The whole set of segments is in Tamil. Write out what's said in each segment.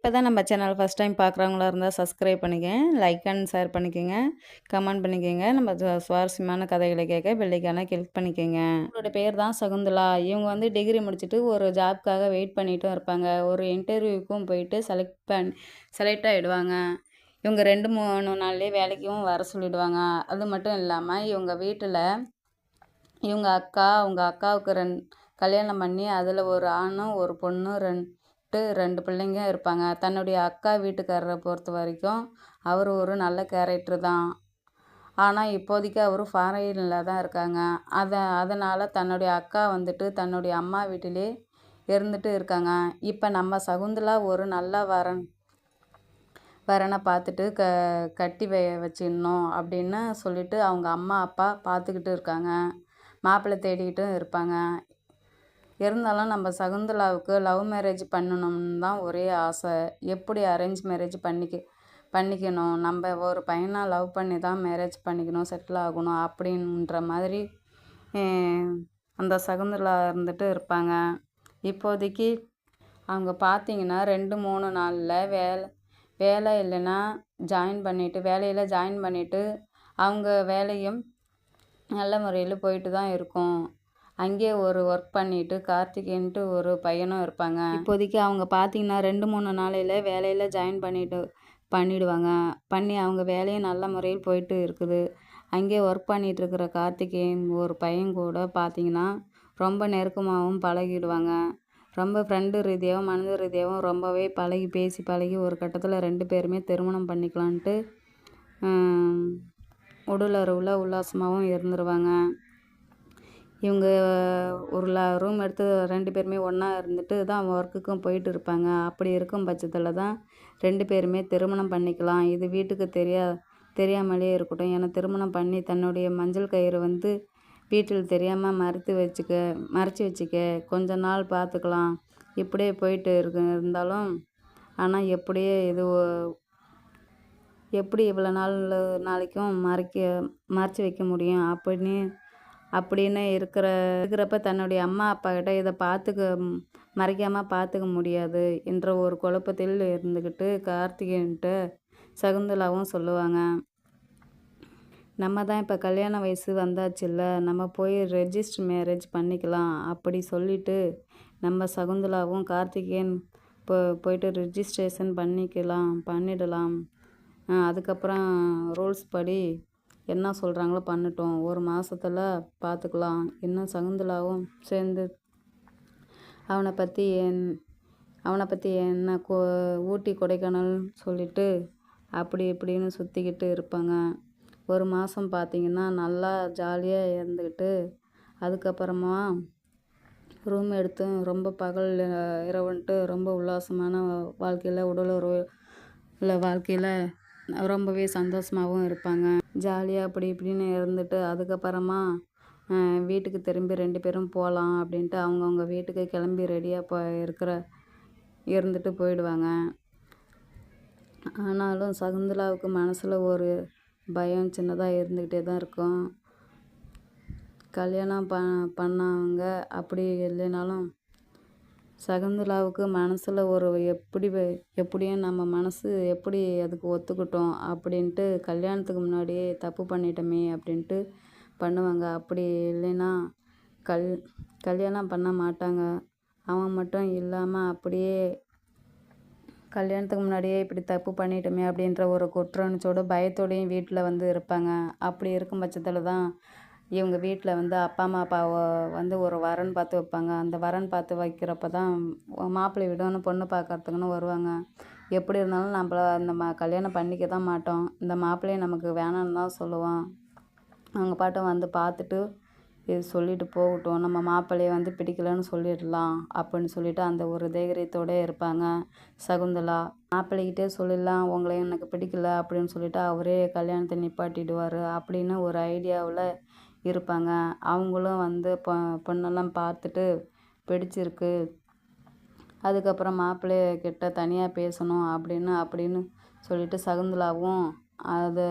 இப்போ தான் நம்ம சேனல் ஃபஸ்ட் டைம் பார்க்குறவங்களா இருந்தால் சப்ஸ்கிரைப் பண்ணிக்கங்க லைக் அண்ட் ஷேர் பண்ணிக்கோங்க கமெண்ட் பண்ணிக்கோங்க. நம்ம சுவாரஸ்யமான கதைகளை கேட்க பெல்லைக்கான கிளிக் பண்ணிக்கோங்க. இவங்களோட பேர் தான் சகுந்தலா. இவங்க வந்து டிகிரி முடிச்சுட்டு ஒரு ஜாப்க்காக வெயிட் பண்ணிட்டும் இருப்பாங்க. ஒரு இன்டர்வியூக்கும் போயிட்டு செலக்ட் பண்ணி செலக்ட் ஆகிடுவாங்க இவங்க ரெண்டு மூணு நாள்லேயே வேலைக்கும் வர சொல்லிடுவாங்க. அது மட்டும் இல்லாமல் இவங்க வீட்டில் இவங்க அக்கா அவங்க அக்காவுக்கு ரெண் கல்யாணம் பண்ணி அதில் ஒரு ஆணும் ஒரு பொண்ணும் ரெண்டு ரெண்டு பிள்ளைங்க இருப்பாங்க. தன்னுடைய அக்கா வீட்டுக்காரரை பொறுத்த வரைக்கும் அவர் ஒரு நல்ல கேரக்டர் தான். ஆனால் இப்போதைக்கு அவர் ஃபாரினில் தான் இருக்காங்க. அதை அதனால் தன்னுடைய அக்கா வந்துட்டு தன்னுடைய அம்மா வீட்டிலே இருந்துட்டு இருக்காங்க. இப்போ நம்ம சகுந்தலா ஒரு நல்ல வரன் வரனை பார்த்துட்டு க கட்டி வை வச்சிடணும் அப்படின்னு சொல்லிட்டு அவங்க அம்மா அப்பா பார்த்துக்கிட்டு இருக்காங்க. மாப்பிள்ளை தேடிக்கிட்டும் இருப்பாங்க. இருந்தாலும் நம்ம சகுந்தலாவுக்கு லவ் மேரேஜ் பண்ணணும்னு தான் ஒரே ஆசை. எப்படி அரேஞ்ச் மேரேஜ் பண்ணிக்க பண்ணிக்கணும்? நம்ம ஒரு பையனை லவ் பண்ணி தான் மேரேஜ் பண்ணிக்கணும் செட்டில் ஆகணும் அப்படின்ற மாதிரி அந்த சகுந்தலா இருந்துட்டு இருப்பாங்க. இப்போதைக்கு அவங்க பார்த்தீங்கன்னா ரெண்டு மூணு நாளில் வேலை வேலை இல்லைன்னா ஜாயின் பண்ணிவிட்டு வேலையில் ஜாயின் பண்ணிவிட்டு அவங்க வேலையும் நல்ல முறையில் போயிட்டு தான் இருக்கும். அங்கேயே ஒரு ஒர்க் பண்ணிட்டு கார்த்திகேன்ட்டு ஒரு பையனும் இருப்பாங்க. இப்போதைக்கு அவங்க பார்த்தீங்கன்னா ரெண்டு மூணு நாளையில் வேலையில் ஜாயின் பண்ணிட்டு பண்ணிடுவாங்க. பண்ணி அவங்க வேலையும் நல்ல முறையில் போயிட்டு இருக்குது. அங்கேயே ஒர்க் பண்ணிட்டு இருக்கிற கார்த்திகேயன் ஒரு பையன் கூட பார்த்தீங்கன்னா ரொம்ப நெருக்கமாகவும் பழகிடுவாங்க. ரொம்ப ஃப்ரெண்டு ரீதியாகவும் மனித ரீதியாகவும் ரொம்பவே பழகி பேசி பழகி ஒரு கட்டத்தில் ரெண்டு பேருமே திருமணம் பண்ணிக்கலான்ட்டு உடலுறவில் உல்லாசமாகவும் இருந்துருவாங்க. இவங்க ஒரு லா ரூம் எடுத்து ரெண்டு பேருமே ஒன்றா இருந்துட்டு தான் ஒர்க்குக்கும் போயிட்டு இருப்பாங்க. அப்படி இருக்கும் பட்சத்தில் தான் ரெண்டு பேருமே திருமணம் பண்ணிக்கலாம். இது வீட்டுக்கு தெரியா தெரியாமலே இருக்கட்டும். ஏன்னா திருமணம் பண்ணி தன்னுடைய மஞ்சள் கயிறு வந்து வீட்டில் தெரியாமல் மறைத்து வச்சுக்க மறைச்சி வச்சுக்க கொஞ்ச நாள் பார்த்துக்கலாம் இப்படியே போயிட்டு இருக்கு இருந்தாலும் ஆனால் எப்படியே இது எப்படி இவ்வளோ நாள் நாளைக்கும் மறைக்க மறைச்சி வைக்க முடியும்? அப்படின்னு அப்படின்னு இருக்கிற இருக்கிறப்ப தன்னுடைய அம்மா அப்பா கிட்ட இதை பார்த்துக்க மறைக்காமல் பார்த்துக்க முடியாது என்ற ஒரு குழப்பத்தில் இருந்துக்கிட்டு கார்த்திகேயன்ட்ட சகுந்தலாவும் சொல்லுவாங்க நம்ம தான் இப்போ கல்யாண வயசு வந்தாச்சுல்ல நம்ம போய் ரெஜிஸ்டர் மேரேஜ் பண்ணிக்கலாம் அப்படி சொல்லிட்டு நம்ம சகுந்தலாவும் கார்த்திகேயன் போ போயிட்டு ரிஜிஸ்ட்ரேஷன் பண்ணிக்கலாம் பண்ணிடலாம். அதுக்கப்புறம் ரூல்ஸ் படி என்ன சொல்கிறாங்களோ பண்ணட்டும். ஒரு மாதத்தில் பார்த்துக்கலாம் இன்னும் சகுந்தலாவும் சேர்ந்து அவனை பற்றி என் அவனை பற்றி என்ன கொ ஊட்டி கொடைக்கானல் சொல்லிட்டு அப்படி இப்படின்னு சுற்றிக்கிட்டு இருப்பாங்க. ஒரு மாதம் பார்த்திங்கன்னா நல்லா ஜாலியாக இருந்துக்கிட்டு அதுக்கப்புறமா ரூம் எடுத்து ரொம்ப பகல் இரவுன்ட்டு ரொம்ப உல்லாசமான வாழ்க்கையில் உடலுறவு உள்ள வாழ்க்கையில் ரொம்பவே சந்தோஷமாகவும் இருப்பாங்க. ஜாலியாக அப்படி இப்படின்னு இருந்துட்டு அதுக்கப்புறமா வீட்டுக்கு திரும்பி ரெண்டு பேரும் போகலாம் அப்படின்ட்டு அவங்கவுங்க வீட்டுக்கு கிளம்பி ரெடியாக போ இருக்கிற இருந்துட்டு போயிடுவாங்க. ஆனாலும் சகுந்தலாவுக்கு மனசில் ஒரு பயம் சின்னதாக இருந்துக்கிட்டே தான் இருக்கும். கல்யாணம் ப பண்ணவங்க அப்படி இல்லைனாலும் சகுந்தலாவுக்கு மனசில் ஒரு எப்படி எப்படியும் நம்ம மனசு எப்படி அதுக்கு ஒத்துக்கிட்டோம் அப்படின்ட்டு கல்யாணத்துக்கு முன்னாடியே தப்பு பண்ணிட்டோமே அப்படின்ட்டு பண்ணுவாங்க. அப்படி இல்லைன்னா கல் கல்யாணம் பண்ண மாட்டாங்க. அவன் மட்டும் இல்லாமல் அப்படியே கல்யாணத்துக்கு முன்னாடியே இப்படி தப்பு பண்ணிட்டோமே அப்படின்ற ஒரு குற்றணுச்சோட பயத்தோடையும் வீட்டில் வந்து இருப்பாங்க. அப்படி இருக்கும் பட்சத்தில் தான் இவங்க வீட்டில் வந்து அப்பா அம்மா அப்பாவை வந்து ஒரு வரன் பார்த்து வைப்பாங்க. அந்த வரன் பார்த்து வைக்கிறப்ப தான் மாப்பிள்ளை வீடுன்னு பொண்ணு பார்க்கறதுக்குன்னு வருவாங்க. எப்படி இருந்தாலும் நம்மள அந்த மா கல்யாணம் பண்ணிக்க தான் மாட்டோம். இந்த மாப்பிள்ளையை நமக்கு வேணான்னு தான் சொல்லுவோம் அவங்க பாட்டும் வந்து பார்த்துட்டு இது சொல்லிட்டு போகட்டும். நம்ம மாப்பிள்ளையை வந்து பிடிக்கலன்னு சொல்லிடலாம் அப்படின்னு சொல்லிட்டு அந்த ஒரு தைரியத்தோட இருப்பாங்க சகுந்தலா. மாப்பிள்ளைகிட்டே சொல்லிடலாம் உங்களை எனக்கு பிடிக்கல அப்படின்னு சொல்லிட்டு அவரே கல்யாணத்தை நிப்பாட்டிடுவார் அப்படின்னு ஒரு ஐடியாவில் இருப்பாங்க. அவங்களும் வந்து பொ பொண்ணெல்லாம் பார்த்துட்டு பிடிச்சிருக்கு. அதுக்கப்புறம் மாப்பிள்ளை கிட்ட தனியாக பேசணும் அப்படின்னு அப்படின்னு சொல்லிட்டு சகுந்தலாவும் அதை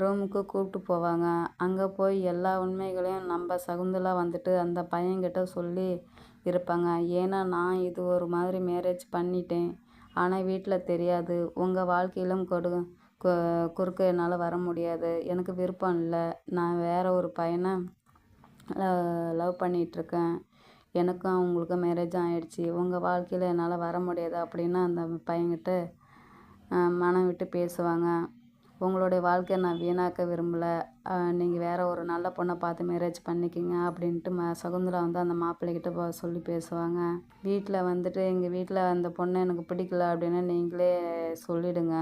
ரூமுக்கு கூப்பிட்டு போவாங்க. அங்கே போய் எல்லா உண்மைகளையும் நம்ம சகுந்தலா வந்துட்டு அந்த பையன்கிட்ட சொல்லி இருப்பாங்க. ஏன்னா நான் இது ஒரு மாதிரி மேரேஜ் பண்ணிட்டேன். ஆனால் வீட்டில் தெரியாது. உங்கள் வாழ்க்கையிலும் கொடு கு குறுக்க என்னால் வர முடியாது. எனக்கு விருப்பம் இல்லை. நான் வேறு ஒரு பையனை லவ் பண்ணிகிட்ருக்கேன் எனக்கும் அவங்களுக்கும் மேரேஜ் ஆகிடுச்சி உங்கள் வாழ்க்கையில் என்னால் வர முடியாது அப்படின்னு அந்த பையன்கிட்ட மனம் விட்டு பேசுவாங்க. உங்களுடைய வாழ்க்கையை நான் வீணாக்க விரும்பலை. நீங்கள் வேறு ஒரு நல்ல பொண்ணை பார்த்து மேரேஜ் பண்ணிக்கிங்க அப்படின்ட்டு ம சகுந்தலா வந்து அந்த மாப்பிள்ளைகிட்ட சொல்லி பேசுவாங்க. வீட்டில் வந்துட்டு எங்கள் வீட்டில் அந்த பொண்ணை எனக்கு பிடிக்கல அப்படின்னு நீங்களே சொல்லிவிடுங்க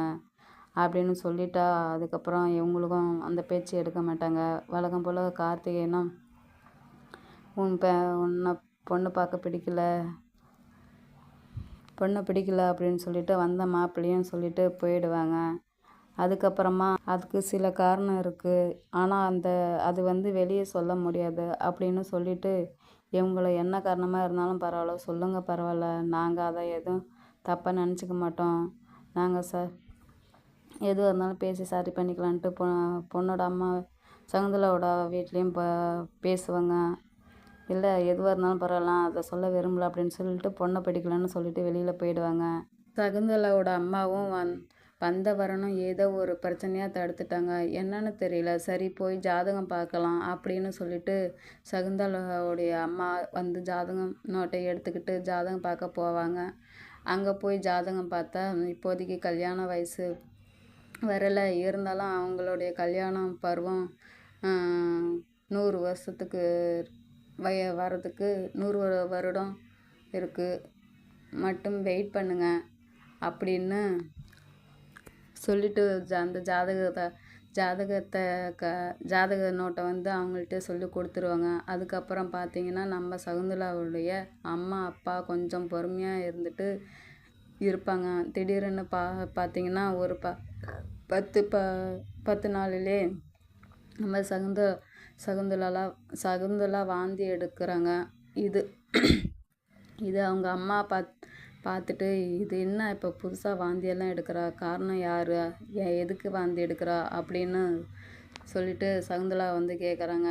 அப்படின்னு சொல்லிட்டா அதுக்கப்புறம் இவங்களுக்கும் அந்த பேச்சு எடுக்க மாட்டாங்க. வழக்கம் போல் கார்த்திகேயனும் உன் பே உன்னை பொண்ணு பார்க்க பிடிக்கல பொண்ணை பிடிக்கல அப்படின்னு சொல்லிட்டு வந்த மாப்பிள்ளையும் சொல்லிட்டு போயிடுவாங்க. அதுக்கப்புறமா அதுக்கு சில காரணம் இருக்குது ஆனால் அந்த அது வந்து வெளியே சொல்ல முடியாது அப்படின்னு சொல்லிட்டு இவங்கள என்ன காரணமாக இருந்தாலும் பரவாயில்ல சொல்லுங்கள் பரவாயில்ல. நாங்கள் அதை எதுவும் தப்பாக நினச்சிக்க மாட்டோம். நாங்கள் சார் எதுவாக இருந்தாலும் பேசி சரி பண்ணிக்கலான்ட்டு பொ பொண்ணோட அம்மா சகுந்தலாவோட வீட்லேயும் ப பேசுவாங்க. இல்லை எதுவாக இருந்தாலும் பரவாயில்ல அதை சொல்ல விரும்பல அப்படின்னு சொல்லிட்டு பொண்ணை பிடிக்கலன்னு சொல்லிட்டு வெளியில் போயிடுவாங்க. சகுந்தலாவோட அம்மாவும் வந் வந்த வரணும் ஏதோ ஒரு பிரச்சனையாக தடுத்துட்டாங்க. என்னன்னு தெரியல. சரி போய் ஜாதகம் பார்க்கலாம் அப்படின்னு சொல்லிட்டு சகுந்தலாவுடைய அம்மா வந்து ஜாதகம் நோட்டை எடுத்துக்கிட்டு ஜாதகம் பார்க்க போவாங்க. அங்கே போய் ஜாதகம் பார்த்தா இப்போதைக்கு கல்யாண வயசு வரலை. இருந்தாலும் அவங்களுடைய கல்யாணம் பருவம் நூறு வருஷத்துக்கு வய வரதுக்கு நூறு வருடம் இருக்குது மட்டும் வெயிட் பண்ணுங்க அப்படின்னு சொல்லிட்டு அந்த ஜாதகத்தை ஜாதகத்தை க ஜாதக நோட்டை வந்து அவங்கள்ட்ட சொல்லி கொடுத்துருவாங்க. அதுக்கப்புறம் பார்த்தீங்கன்னா நம்ம சகுந்தலாவுடைய அம்மா அப்பா கொஞ்சம் பொறுமையாக இருந்துட்டு இருப்பாங்க. திடீர்னு பா பார்த்தீங்கன்னா ஒரு ப பத்து ப பத்து நாளிலே நம்ம சகுந்த சகுந்தலாலாம் சகுந்தலா வாந்தி எடுக்கிறாங்க. இது இது அவங்க அம்மா பாத் பார்த்துட்டு இது என்ன இப்போ புதுசாக வாந்தியெல்லாம் எடுக்கிறா? காரணம் யார்? எதுக்கு வாந்தி எடுக்கிறா? அப்படின்னு சொல்லிட்டு சகுந்தலா வந்து கேட்குறாங்க